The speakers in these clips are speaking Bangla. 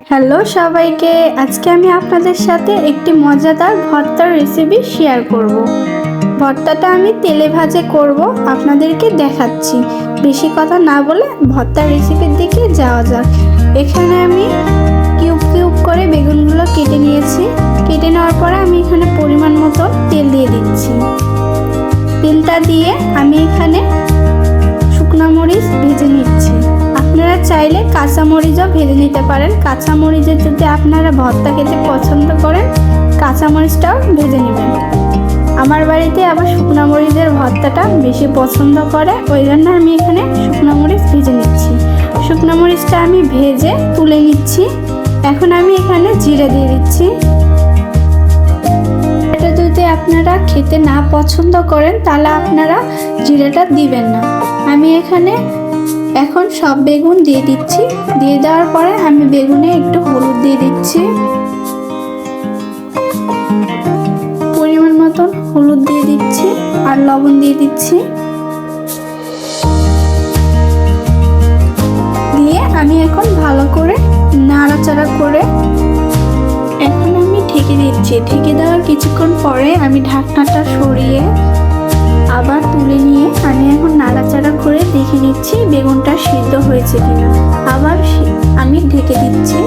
হ্যালো সবাইকে, আজকে আমি আপনাদের সাথে একটি মজাদার ভর্তার রেসিপি শেয়ার করব। ভর্তাটা আমি তেলে ভাজে করব, আপনাদেরকে দেখাচ্ছি। বেশি কথা না বলে ভর্তার রেসিপির দিকে যাওয়া যাক। এখানে আমি কিউব কিউব করে বেগুনগুলো কেটে নিয়েছি। কেটে নেওয়ার পরে আমি এখানে পরিমাণ মতো তেল দিয়ে দিচ্ছি। তেলটা দিয়ে আমি এখানে শুকনো মরিচ ভেজে নিচ্ছি। আপনারা চাইলে কাঁচা মরিচও ভেজে নিতে পারেন। কাঁচা মরিচের যদি আপনারা ভর্তা খেতে পছন্দ করেন কাঁচা মরিচটাও ভেজে নেবেন। আমার বাড়িতে আবার শুকনো মরিচের ভর্তাটা বেশি পছন্দ করে, ওই জন্য আমি এখানে শুকনো মরিচ ভেজে নিচ্ছি। শুকনো মরিচটা আমি ভেজে তুলে নিচ্ছি। এখন আমি এখানে জিরে দিয়ে দিচ্ছি। এটা যদি আপনারা খেতে না পছন্দ করেন, তাহলে আপনারা জিরেটা দিবেন না। আমি এখানে এখন সব বেগুন দিয়ে দিচ্ছি। দিয়ে দেওয়ার পরে আমি বেগুনে একটু হলুদ দিয়ে দিচ্ছি। পরিমাণ মতন হলুদ দিয়ে দিচ্ছি আর লবণ দিয়ে দিচ্ছি। দিয়ে আমি এখন ভালো করে নাড়াচাড়া করে এখন আমি ঢেকে দিচ্ছি। ঢেকে দেওয়ার কিছুক্ষণ পরে আমি ঢাকনাটা সরিয়ে আবার তুলে নিয়ে আমি এখন নাড়াচাড়া করে দেখে নিচ্ছি বেগুনটা সিদ্ধ হয়েছে কিনা। আবার আমি ঢেকে দিচ্ছি,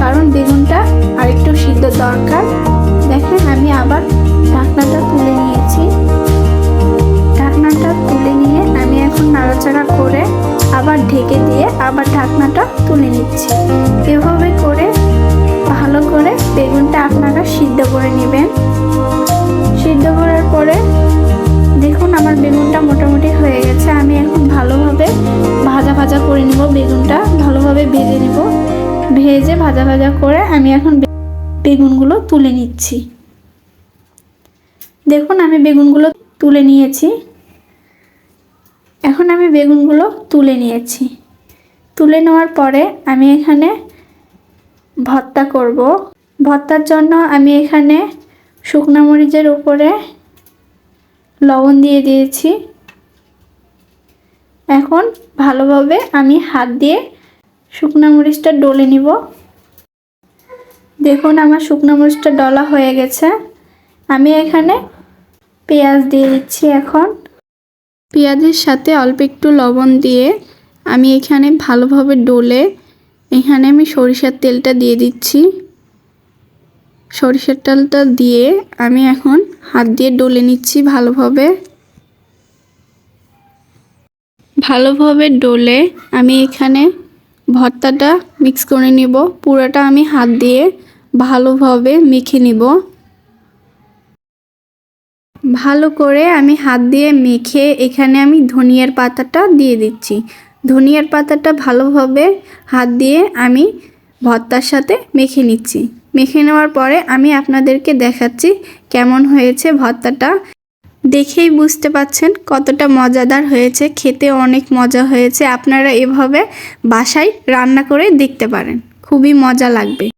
কারণ বেগুনটা আরেকটু সিদ্ধ দরকার। দেখেন, আমি আবার ঢাকনাটা তুলে নিয়েছি। ঢাকনাটা তুলে নিয়ে আমি এখন নাড়াচাড়া করে আবার ঢেকে দিয়ে আবার ঢাকনাটা তুলে নিচ্ছি। এভাবে করে ভালো করে বেগুনটা আপনারা সিদ্ধ করে নেবেন। সিদ্ধ করার পরে আমার বেগুনটা মোটামুটি হয়ে গেছে। আমি এখন ভালোভাবে ভাজা ভাজা করে নিব। বেগুনটা ভালোভাবে ভেজে নিব। ভেজে ভাজা ভাজা করে আমি এখন বেগুনগুলো তুলে নিচ্ছি। দেখুন, আমি বেগুনগুলো তুলে নিয়েছি। এখন আমি বেগুনগুলো তুলে নিয়েছি। তুলে নেওয়ার পরে আমি এখানে ভর্তা করব। ভর্তার জন্য আমি এখানে শুকনা মরিচের উপরে লবণ দিয়ে দিয়েছি। এখন ভালোভাবে আমি হাত দিয়ে শুকনো মরিচটা ডলে নিব। দেখুন আমার শুকনো মরিচটা ডলা হয়ে গেছে। আমি এখানে পেঁয়াজ দিয়ে দিচ্ছি এখন। পেঁয়াজের সাথে অল্প একটু লবণ দিয়ে আমি এখানে ভালোভাবে ডলে এখানে আমি সরিষার তেলটা দিয়ে দিচ্ছি। সরিষার তেলটা দিয়ে আমি এখন হাত দিয়ে ডলে নিচ্ছি ভালোভাবে। ভালোভাবে ডলে আমি এখানে ভর্তাটা মিক্স করে নিব। পুরাটা আমি হাত দিয়ে ভালোভাবে মেখে নিব। ভালো করে আমি হাত দিয়ে মেখে এখানে আমি ধনিয়ার পাতাটা দিয়ে দিচ্ছি। ধনিয়ার পাতাটা ভালোভাবে হাত দিয়ে আমি ভর্তার সাথে মেখে নিচ্ছি। মেখে নেওয়ার পরে আমি আপনাদেরকে দেখাচ্ছি কেমন হয়েছে ভর্তাটা। দেখেই বুঝতে পাচ্ছেন কতটা মজাদার হয়েছে, খেতে অনেক মজা হয়েছে। আপনারা এভাবে বাসায় রান্না করে দেখতে পারেন। খুবই মজা লাগবে।